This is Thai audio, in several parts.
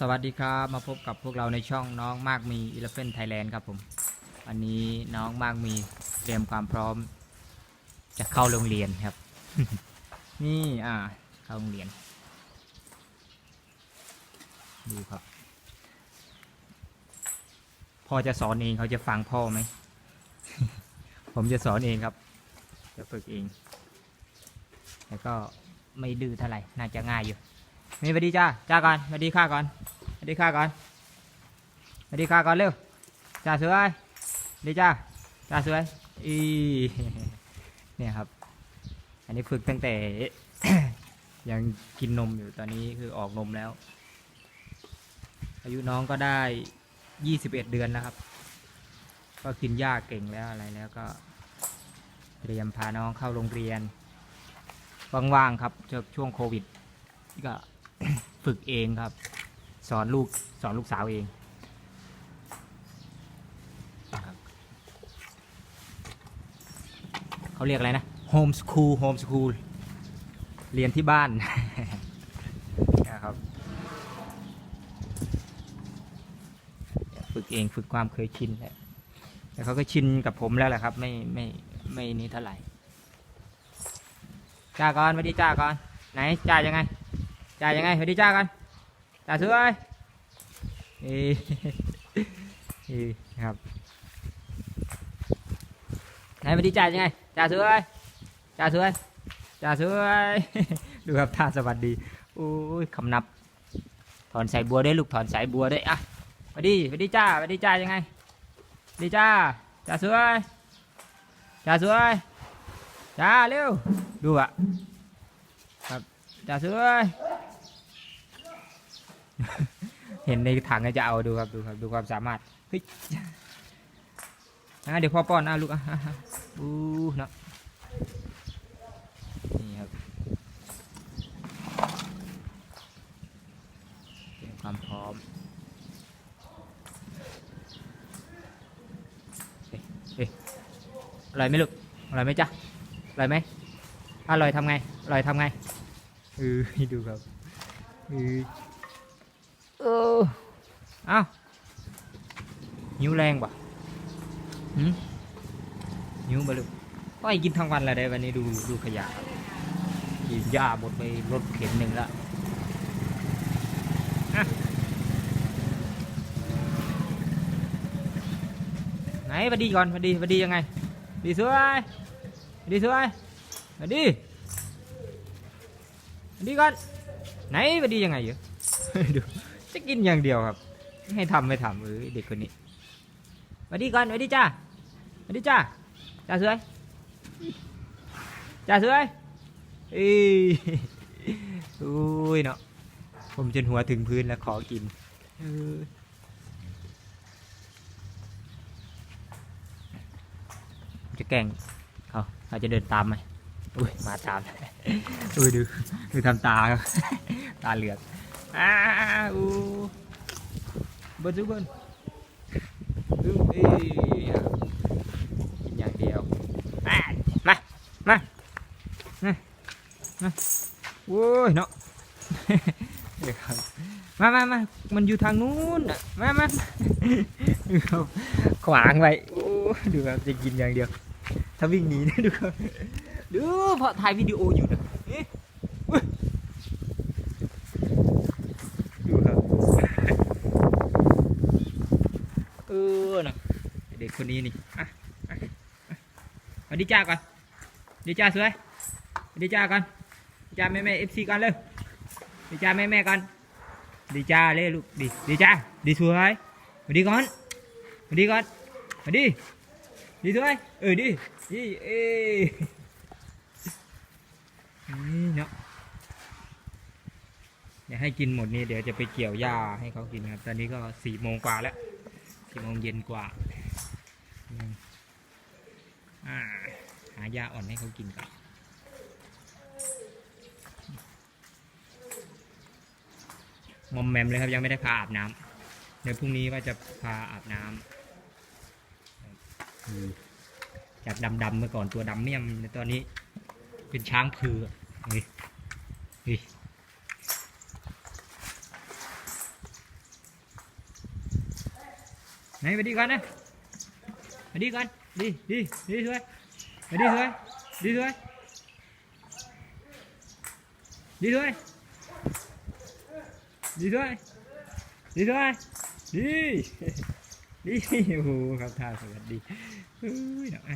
สวัสดีครับ มาพบกับพวกเราในช่องน้องมากมีอีเลฟเฟนไทยแลนด์ครับผมวันนี้น้องมากมีเตรียมความพร้อม จะเข้าโรงเรียนครับ นี่อ่า เข้าโรงเรียน ดูครับพ่อจะสอนเองเขาจะฟังพ่อไหม ผมจะสอนเองครับ จะฝึกเองแต่ก็ไม่ดื้อเท่าไหร่ น่าจะง่ายอยู่ นี่สวัสดีจ้าจ้าก่อนสวัสดีข้าก่อนสวัสดีข้าก่อนสวัสดีข้าก่อนเร็วจ้าสวยดีจ้าจ้าสวยอีเนี่ยครับ อันนี้ฝึกตั้งแต่ ยังกินนมอยู่ตอนนี้คือออกนมแล้ว อายุน้องก็ได้ยี่สิบเอ็ดเดือนแล้วครับ ก็กินหญ้าเก่งแล้วอะไรแล้วก็ เตรียมพาน้องเข้าโรงเรียนว่างๆครับช่วงโควิดก็ ฝึกเองครับ สอนลูกสอนลูกสาวเองเขาเรียกอะไรนะโฮมสคูลโฮมสคูลเรียนที่บ้านนะครับฝึกเองฝึกความเคยชินแหละแต่เขาก็ชินกับผมแล้วแหละครับ ไม่ไม่ไม่นี้เท่าไหร่จ้าก่อนสวัสดีจ้าก่อนไหนจ้ายังไง จ่ายยังไงสวัสดีจ้ากันจ่าสวยเอ้เอ้ครับไหนสวัสดีจ่ายยังไงจ่าสวยจ่าสวยจ่าสวยดูครับท่าสวัสดีโอ้ยคำนับ ถอนสายบัวด้วยลูกถอนสายบัวด้วยอะสวัสดีสวัสดีจ้าสวัสดีจ้ายังไงดีจ้าจ่าสวยจ่าสวยจ้าเร็วดูอะครับจ่าสวย เห็นในถังก็จะเอาดูครับดูครับดูความสามารถเฮ้ยอะเดี๋ยวพ่อป้อนเอาลูกอะอู้เนาะนี่ครับเตรียมความพร้อมเฮ้ยอร่อยไหมลูกอร่อยไหมจ๊ะอร่อยไหมอร่อยทำไงอร่อยทำไงเออดูครับเออ เออเอ้าหิวแรงป่ะหืมหิวมาลูกก็ให้กินทั้งวันแล้วได้วันนี้ดูดูขยะกินหญ้าหมดไปรถเข็นหนึ่งละไหนวัดดีก่อนวัดดีวัดดียังไงดดีสวยดดีสวยวัดดีวัดดีก่อนไหนวัดดียังไงเยอะดู จะกินอย่างเดียวครับ ให้ทำไม่ทำเออเด็กคนนี้สวัสดีก่อนสวัสดีจ้าสวัสดีจ้าจ้าสวยจ้าสวยเอ้ยโอ้ยเนาะผมจนหัวถึงพื้นแล้วขอกินจะแกล้งเขาเขาจะเดินตามไหมอุ้ยมาตามอุ้ยดูดูทำตา ตาเหลือก อ้าวเบิ้ลซุเบิ้ลดูเอ้ยกินอย่างเดียวมามามามามาโว้ยเนาะมามามามันอยู่ทางนู้นน่ะมามาขวางไว้โอ้ดูครับจะกินอย่างเดียว ถ้าวิ่งหนีนะดูครับดูเพราะถ่ายวิดีโออยู่นะเอ๊ะเว้ย ดูครับ เออนะเด็กคนนี้นี่อะสวัสดีจ้าก่อนสวัสดีจ้าสวยสวัสดีจ้าก่อนจ้าแม่แม่เอฟซีก่อนเร็วสวัสดีจ้าแม่แม่ก่อนสวัสดีจ้าเร็วลูกดีดีจ้าดีสวยสวัสดีก่อนสวัสดีก่อนสวัสดีดีสวยเออดีดีเอ้ยนี่เนาะเดี๋ยวให้กินหมดนี้เดี๋ยวจะไปเกี่ยวหญ้าให้เขากินครับ ตอนนี้ก็สี่โมงกว่าแล้ว สี่โมงเย็นกว่าอืมอ่าหาหญ้าอ่อนให้เขากินก่อนมอมแมมเลยครับยังไม่ได้พาอาบน้ำเดี๋ยวพรุ่งนี้ว่าจะพาอาบน้ำอืมจากดำๆเมื่อก่อนตัวดำเมี่ยมในตอนนี้เป็นช้างเผือกนี่นี่ ไหนไปดีก่อนนะไปดีก่อนดีดีดีสวยไปดีสวยดีสวยดีสวยดีสวยดีสวยดีดีโอ้โหครับท่าสวัสดีเฮ้ยเนาะเอ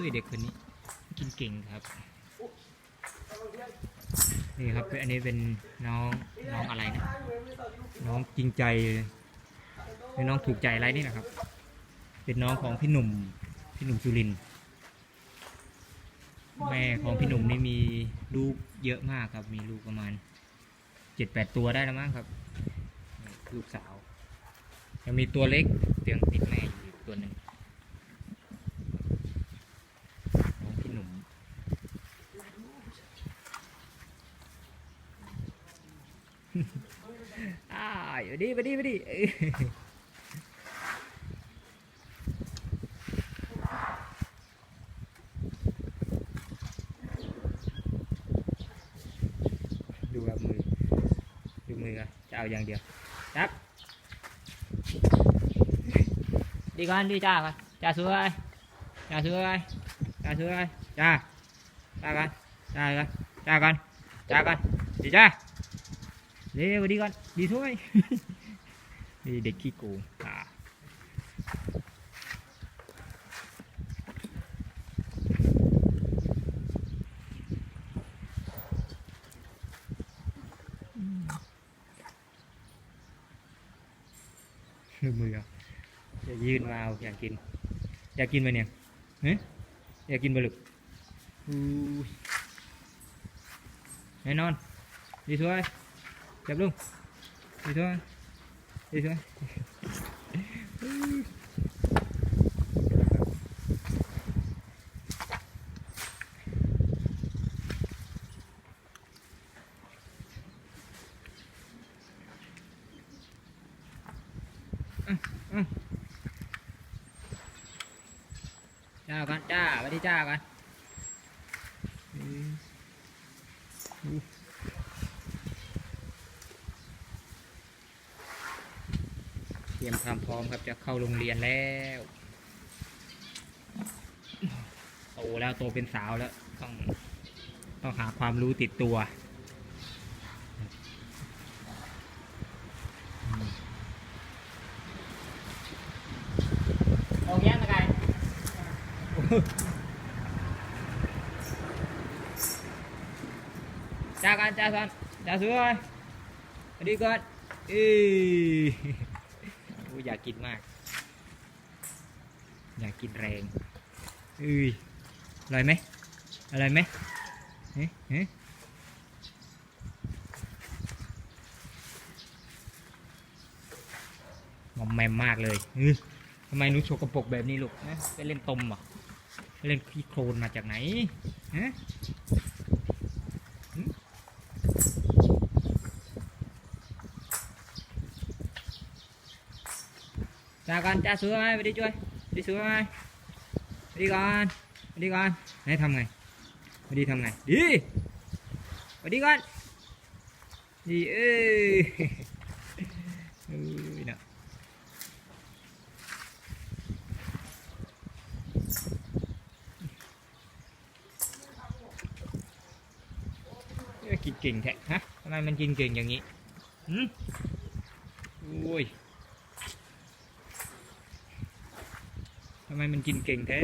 ้ยเด็กคนนี้ กินเก่งครับ นี่ครับอันนี้เป็นน้องน้องอะไรนะน้องจริงใจเป็นน้องถูกใจอะไรนี่นะครับ เป็นน้องของพี่หนุ่มพี่หนุ่มสุรินแม่ของพี่หนุ่มนี่มีลูกเยอะมากครับ มีลูกประมาณเจ็ดแปดตัวได้แล้วมั้งครับ ลูกสาวยังมีตัวเล็กเตียงติดแม่ าอยู่ดีไปดีไปดีเอ้ยดูครับมือ ดูมืออะจะเอาอย่างเดียวจับ đi con đi cha con cha xuống ơi cha xuống ơi cha xuống ơi cha cha con cha con cha con cha con đi cha เร็วดีก่อน ดีช่วยนี่เด็กขี้โกงอ่ามือจะยืนมาอยากกิน อยากกินไหมเนี่ยเฮ้ยอยากกินปลาหลุดอู้แน่นอนดี xuống ยจับลุงดีสวยดีสวยจ้ากันจ้าไปที่จ้ากันอืมอู้เต รียมความพร้อมครับจะเข้าโรงเรียนแล้วโตแล้วโตเป็นสาวแล้วต้องต้องหาความรู้ติดตัวโอเคนะกาย cha con cha con cha xuống ơi đi con Ý. อุ๊ยอยาก กินมาก อยากกินแรงอุ้ยอร่อยไหมอร่อยไหมเฮ้เฮ้งอมแมมมากเลยอื้อทำไมหนูโชกกระปรกแบบนี้ลูกนะไปเล่นตมเหรอไปเล่นขี้โคลนมาจากไหนฮะ cha con cha xuống ai đi chơi đi xuống ai đi con đi con này thăm này đi thăm này đi đi con đi ơi Ui, nè. Ê, กินเก่งแท้ฮะทำไมมันกินเก่งอย่างนี้หืมอุ้ย ทำไมมันกินเก่งแท้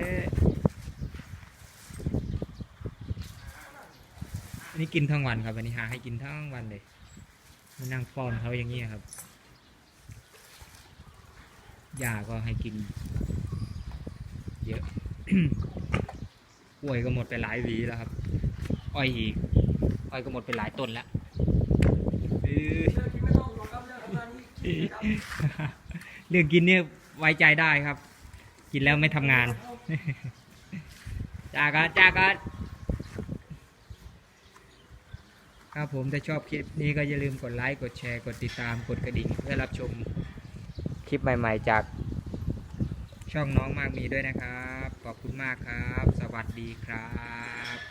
อันนี้กินทั้งวันครับ อันนี้หาให้กินทั้งวันเลยมานั่งป้อนเขาอย่างนี้ครับยาก็ให้กิน เยอะกล้วยก็หมดไปหลายหวีแล้วครับ อ้อยอีก อ้อยก็หมดไปหลายต้นแล้วเรื่องกินเนี่ยไว้ใจได้ครับ กินแล้วไม่ทำงาน จ้ากันจ้ากันครับผมถ้าชอบคลิปนี้ก็อย่าลืมกดไลค์ กดแชร์ กดติดตาม กดกระดิ่ง เพื่อรับชมคลิปใหม่ ๆ จากช่องน้องมากมีด้วยนะครับ ขอบคุณมากครับ สวัสดีครับ